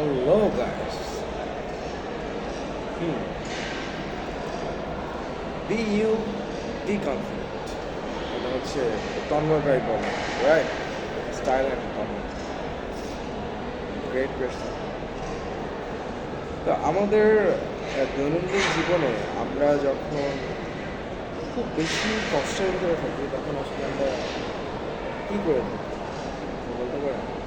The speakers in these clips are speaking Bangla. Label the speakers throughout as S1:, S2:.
S1: Hello guys hmm be you be confident এটা হচ্ছে তন্ময় ভাই বলে right style and Tanmoy great question তো আমাদের দৈনন্দিন জীবনে আমরা যখন খুব বেশি কষ্টের ভিতরে থাকি, তখন আসলে আমরা কী করে থাকি? বলতে আর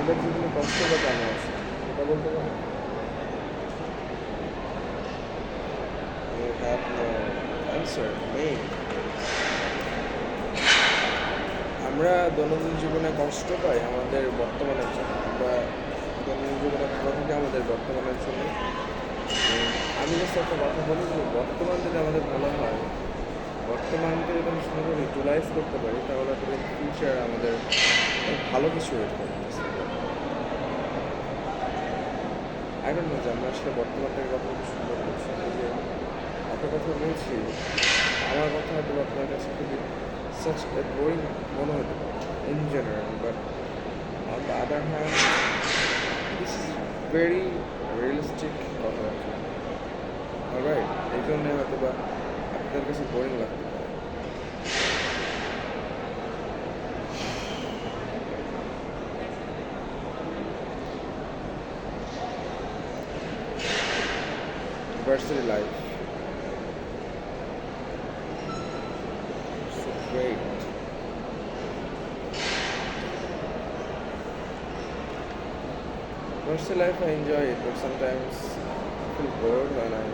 S1: আমাদের জীবনে কষ্ট বা কেন আছে, এটা বলতে পারেন আমরা দৈনন্দিন জীবনে কষ্ট পাই আমাদের বর্তমানের জন্য আমরা দৈনন্দিন জীবনে ভালো থাকি আমাদের বর্তমানের জন্য। আমি জাস্ট একটা কথা বলি যে বর্তমান যদি আমাদের ভালো হয় বর্তমানকে যদি আমি সুন্দর ইউটিলাইজ করতে পারি, তাহলে আসলে ফিউচার আমাদের ভালো কিছু ওয়েট করতেছে আই ডোন্ট নো যে আমরা আসলে বর্তমানটাকে কতটুকু সুন্দর করছি যে এত কথা বলছি, আমার কথা হয়তো আপনার কাছে খুবই সাচ এ বোরিং মনে হতে পারে in general but on the other hand this is very realistic কথাবার্তা রাইট এই জন্যে হয়তো বা আপনাদের কাছে বোরিং লাগতে পারে varsity life. So great. Varsity life I enjoy it, but sometimes I feel bored when I'm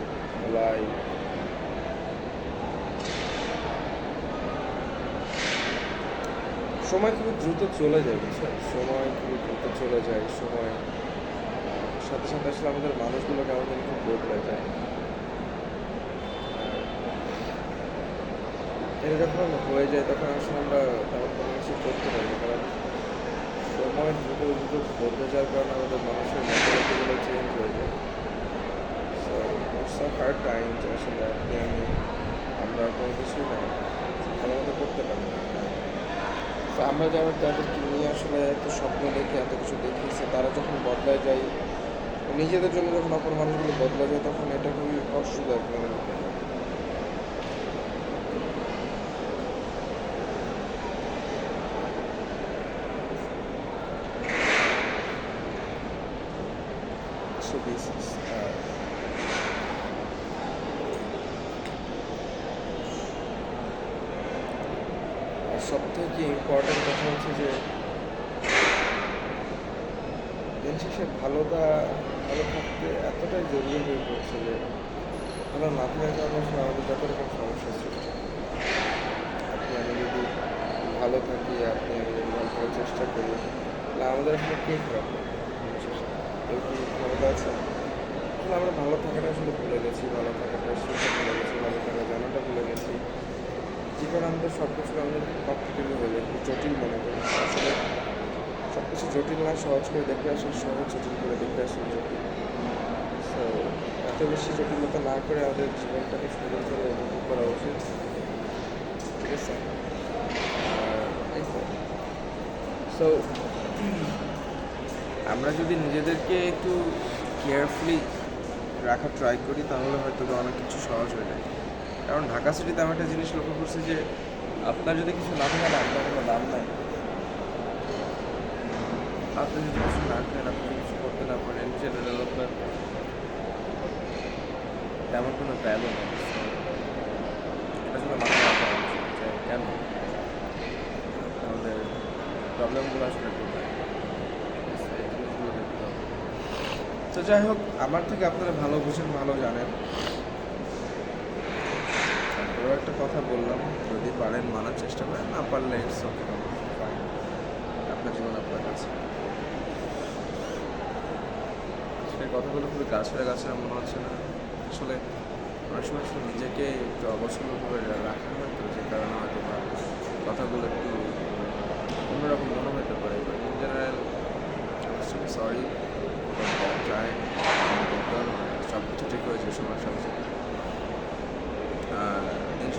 S1: alive. সময় খুব দ্রুত চলে যায় বুঝছেন সময় খুব দ্রুত চলে যায়, সময় সাথে সাথে আসলে আমাদের মানুষগুলো কেমন যেন খুব বদলে যায়। এটা যখন হয়ে যায়, তখন আসলে আমরা তেমন কোনো কিছু করতে পারি না, কারণ সময় দ্রুত দ্রুত বদলে যাওয়ার কারণে আমাদের মানুষের মেন্টালিটিগুলো চেঞ্জ হয়ে যায়। সো ইটস হার্ড টাইম আসলে আমরা কোনো কিছুই না ভালো মতো করতে পারি না। আমরা যারা তাদেরকে নিয়ে আসলে এত স্বপ্ন দেখে এত কিছু দেখিয়েছে, তারা যখন বদলায় যায়, নিজেদের জন্য যখন অপর মানুষগুলো বদলা যায়, তখন এটা খুবই কষ্টদায়ক মনে হয় সব থেকে ইম্পর্টেন্ট কথা হচ্ছে যে, দিন শেষে ভালোটা, ভালো থাকতে এতটাই জরুরি হয়ে পড়ছে যে ভালো না থাকার কারণে আমাদের যত রকম সমস্যার সৃষ্টি আপনি আমি যদি ভালো থাকি, আপনি আমি যদি ভালো থাকার চেষ্টা করি, তাহলে আমাদের আসলে কে খারাপ কেউ কি ক্ষমতা আছে? আসলে আমরা ভালো থাকাটা আসলে ভুলে গেছি, ভালো থাকাটা শিখে ভুলে গেছি, ভালো থাকা জানাটা ভুলে গেছি। যে কারণে আমাদের সব কিছু আমাদের কমপ্লিকেটেড হয়ে যায় জটিল মনে করি। আসলে সব কিছু জটিল না, সহজ করে দেখে আসলে সহজ জটিল করে দেখে আসলে জটিল। সো এত বেশি জটিলতা না করে আমাদের জীবনটাকে সুন্দর করে উপভোগ করা উচিত। ঠিক আছে? সো আমরা যদি নিজেদেরকে একটু কেয়ারফুলি রাখার ট্রাই করি, তাহলে হয়তো অনেক কিছু সহজ হয়ে যায়। কারণ ঢাকা সিটিতে আমি একটা জিনিস লক্ষ্য করছি যে আপনার যদি কিছু না থাকে না আপনার কোনো দাম নাই। আপনি যদি কিছু না করেন আপনি কিছু করতে না পারেন জেনারেল আপনার তেমন কোনো ভ্যালু নেই। এটা আসলে মাথায় রাখা উচিত কেন? আমাদের প্রবলেমগুলো আসলে তো যাই হোক, আমার থেকে আপনারা ভালো বুঝেন, ভালো জানেন। তারপরেও একটা কথা বললাম, যদি পারেন মানার চেষ্টা করেন, না পারলে ইটস ওকে আপনার জীবন আপনার কাছে। সেই কথাগুলো খুবই গাছের গাছের মনে হচ্ছে না। আসলে অনেক সময় আসলে নিজেকে একটু অবসরভাবে রাখা হয় তো, যে কারণে হয়তো বা কথাগুলো একটু অন্যরকম মনে হতে পারে। But in general sorry time সব কিছু ঠিক হয়েছে, সময়ের সাথে।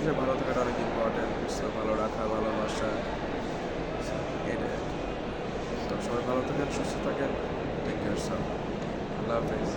S1: শেষে ভালো থাকাটা অনেক ইম্পর্টেন্ট ভালো, রাখা ভালোবাসা এটা
S2: সবাই ভালো থাকেন, সুস্থ থাকেন। টেক কেয়ার সব আল্লাহ হাফেজ।